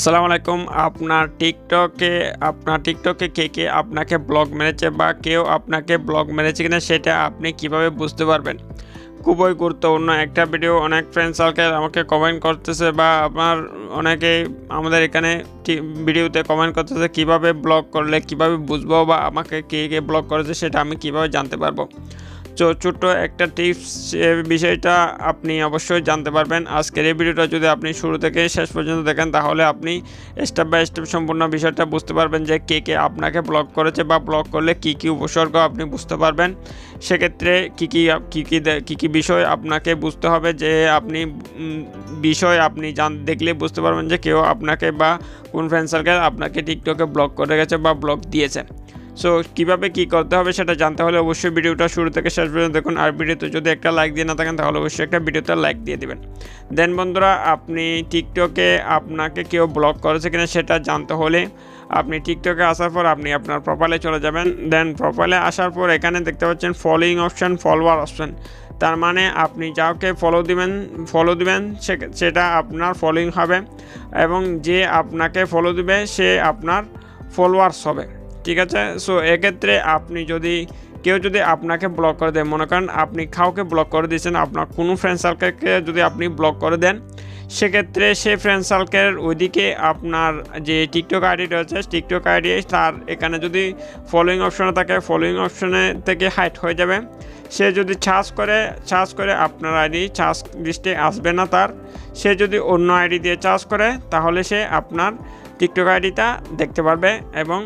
আসসালামু আলাইকুম, আপনার টিকটকে আপনার টিকটকে কে কে আপনাকে ব্লগ মেরেছে বা কেউ আপনাকে ব্লগ মেরেছে কিনা সেটা আপনি কীভাবে বুঝতে পারবেন? খুবই গুরুত্বপূর্ণ একটা ভিডিও। অনেক ফ্রেন্ড সার্কেল আমাকে কমেন্ট করতেছে বা আপনার অনেকেই আমাদের এখানে ভিডিওতে কমেন্ট করতেছে কীভাবে ব্লগ করলে, কীভাবে বুঝব বা আমাকে কে কে ব্লগ করেছে সেটা আমি কীভাবে জানতে পারব। তো ছোট্ট একটা টিপস বিষয়টা আপনি অবশ্যই জানতে পারবেন। আজকের এই ভিডিওটা যদি আপনি শুরু থেকে শেষ পর্যন্ত দেখেন, তাহলে আপনি স্টেপ বাই স্টেপ সম্পূর্ণ বিষয়টা বুঝতে পারবেন যে কে কে আপনাকে ব্লক করেছে বা ব্লক করলে কি কি উপসর্গ আপনি বুঝতে পারবেন। সেক্ষেত্রে কী কী কী কী কী কী বিষয় আপনাকে বুঝতে হবে যে আপনি বিষয় আপনি জান, দেখলে বুঝতে পারবেন যে কেউ আপনাকে বা কোন ফ্রেন্ড সার্কেল আপনাকে টিকটকে ব্লক করে গেছে বা ব্লক দিয়েছে। সো কীভাবে কী করতে হবে সেটা জানতে হলে অবশ্যই ভিডিওটা শুরু থেকে শেষ পর্যন্ত দেখুন। আর ভিডিওতে যদি একটা লাইক দিয়ে না থাকেন, তাহলে অবশ্যই একটা ভিডিওতে লাইক দিয়ে দেবেন। দেন বন্ধুরা, আপনি টিকটকে আপনাকে কেউ ব্লক করেছে কিনা সেটা জানতে হলে আপনি টিকটকে আসার পর আপনি আপনার প্রোফাইলে চলে যাবেন। দেন প্রোফাইলে আসার পর এখানে দেখতে পাচ্ছেন ফলোয়িং অপশান ফলোয়ার অপশান তার মানে আপনি যাকে ফলো দিবেন ফলো দিবেন সেটা আপনার ফলোয়িং হবে এবং যে আপনাকে ফলো দিবে, সে আপনার ফলোয়ার্স হবে। ঠিক আছে? সো এক্ষেত্রে আপনি যদি, কেউ যদি আপনাকে ব্লক করে দেয়, মনে করেন আপনি কাউকে ব্লক করে দিয়েছেন, আপনার কোনো ফ্রেন্ড সার্কেলকে যদি আপনি ব্লক করে দেন, সেক্ষেত্রে সেই ফ্রেন্ড সার্কেলের ওইদিকে আপনার যে টিকটক আইডি রয়েছে টিকটক আইডি তার এখানে যদি ফলোয়িং অপশনে থাকে ফলোয়িং অপশনে থেকে হাইট হয়ে যাবে। সে যদি চার্জ করে চার্জ করে আপনার আইডি চার্জ লিস্টে আসবে না তার। সে যদি অন্য আইডি দিয়ে চার্জ করে, তাহলে সে আপনার টিকটক আইডিটা দেখতে পারবে এবং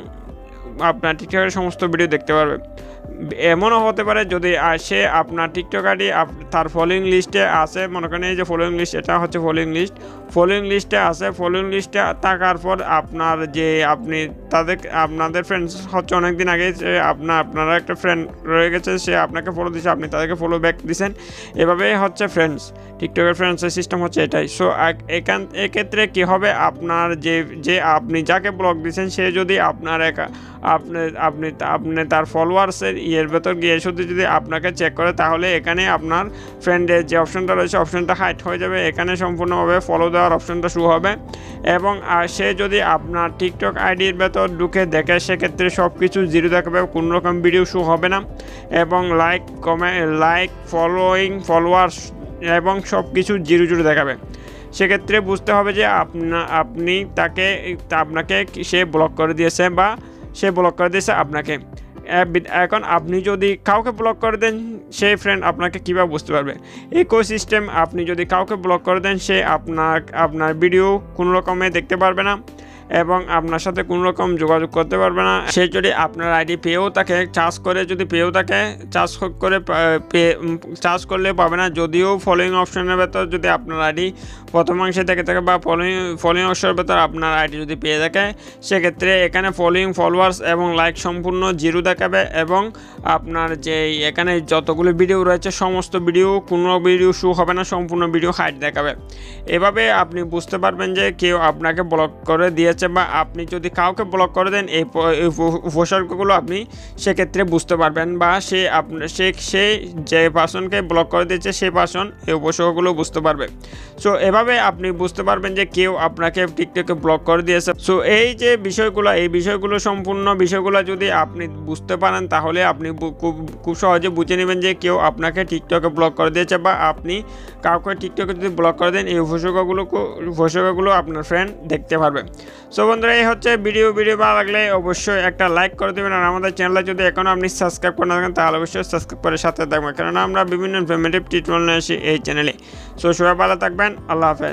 আপনার টিচারের সমস্ত ভিডিও দেখতে পারবে। এমনও হতে পারে যদি আহ, সে আপনার টিকটক আইডি তার ফলোয়িং লিস্টে আছে মনে করেন এই যে ফলোয়িং লিস্ট এটা হচ্ছে ফলোয়িং লিস্ট ফলোয়িং লিস্টে আছে ফলোয়িং লিস্টে থাকার পর আপনার যে আপনি তাদের আপনাদের ফ্রেন্ডস হচ্ছে অনেক দিন আগে আপনার আপনারা একটা ফ্রেন্ড রয়ে গেছে সে আপনাকে ফলো দিয়েছে আপনি তাদেরকে ফলো ব্যাক দিয়েছেন এভাবেই হচ্ছে ফ্রেন্ডস টিকটকের ফ্রেন্ডসের সিস্টেম হচ্ছে এটাই। সো এখান এক্ষেত্রে কী হবে? আপনার যে যে আপনি যাকে ব্লক দিয়েছেন সে যদি আপনার একা আপনি আপনি আপনি তার ফলোয়ার্সের ইয়ের ভেতর গিয়ে শুধু যদি আপনাকে চেক করে, তাহলে এখানে আপনার ফ্রেন্ডের যে অপশনটা রয়েছে অপশনটা হাইট হয়ে যাবে। এখানে সম্পূর্ণভাবে ফলো দেওয়ার অপশনটা শু হবে। এবং সে যদি আপনার টিকটক আইডির ভেতর ঢুকে দেখে, সেক্ষেত্রে সব কিছু জিরো দেখাবে কোনো রকম ভিডিও শু হবে না। এবং লাইক কমে লাইক ফলোয়িং ফলোয়ার্স এবং সব কিছু জিরো জিরো দেখাবে। সেক্ষেত্রে বুঝতে হবে যে আপনা, আপনি তাকে, আপনাকে সে ব্লক করে দিয়েছে বা সে ব্লক করে দিয়েছে আপনাকে। এখন আপনি যদি কাউকে ব্লক করে দেন সেই ফ্রেন্ড আপনাকে কীভাবে বুঝতে পারবে? ইকো সিস্টেম আপনি যদি কাউকে ব্লক করে দেন, সে আপনার আপনার ভিডিও কোনো রকমে দেখতে পারবে না। এবং আপনার সাথে কোনো রকম যোগাযোগ করতে পারবে না। সে যদি আপনার আইডি পেয়েও তাকে চার্জ করে যদি পেয়েও তাকে চার্জ করে চার্জ করলে পাবে না। যদিও ফলোয়িং অপশনের ভেতর যদি আপনার আইডি প্রথমাংশে থেকে থাকে বা ফলোয়িং ফলোয়িং অপশনের ভেতর আপনার আইডি যদি পেয়ে থাকে, সেক্ষেত্রে এখানে ফলোয়িং ফলোয়ার্স এবং লাইক সম্পূর্ণ জিরো দেখাবে এবং আপনার যে এখানে যতগুলো ভিডিও রয়েছে, সমস্ত ভিডিও কোনো ভিডিও শু হবে না, সম্পূর্ণ ভিডিও হাইট দেখাবে। এভাবে আপনি বুঝতে পারবেন যে কেউ আপনাকে ব্লক করে দিয়েছে বা আপনি যদি কাউকে ব্লক করে দেন, এই উপ- উপসর্গগুলো আপনি সেক্ষেত্রে বুঝতে পারবেন বা সে আপনার সে সে যে পার্সনকে ব্লক করে দিয়েছে সেই পার্সন এই উপসর্গগুলো বুঝতে পারবে। সো এভাবে আপনি বুঝতে পারবেন যে কেউ আপনাকে টিকটকে ব্লক করে দিয়েছে। সো এই যে বিষয়গুলো, এই বিষয়গুলো সম্পূর্ণ বিষয়গুলো যদি আপনি বুঝতে পারেন, তাহলে আপনি খুব খুব সহজে বুঝে নেবেন যে কেউ আপনাকে টিকটকে ব্লক করে দিয়েছে বা আপনি কাউকে টিকটকে যদি ব্লক করে দেন, এই উপসর্গগুলো উপসর্গগুলো আপনার ফ্রেন্ড দেখতে পারবে। সো বন্ধুরা, এই হচ্ছে ভিডিও ভিডিও ভালো লাগলে অবশ্যই একটা লাইক করে দেবেন। আর আমাদের চ্যানেলে যদি এখনও আপনি সাবস্ক্রাইব করে না থাকেন, তাহলে অবশ্যই সাবস্ক্রাইব করে সাথে থাকবেন। কেননা আমরা বিভিন্ন ইনফরমেটিভ ট্রিটমেন্ট নিয়ে আসি এই চ্যানেলে সো সবাই ভালো থাকবেন। আল্লাহ হাফেজ।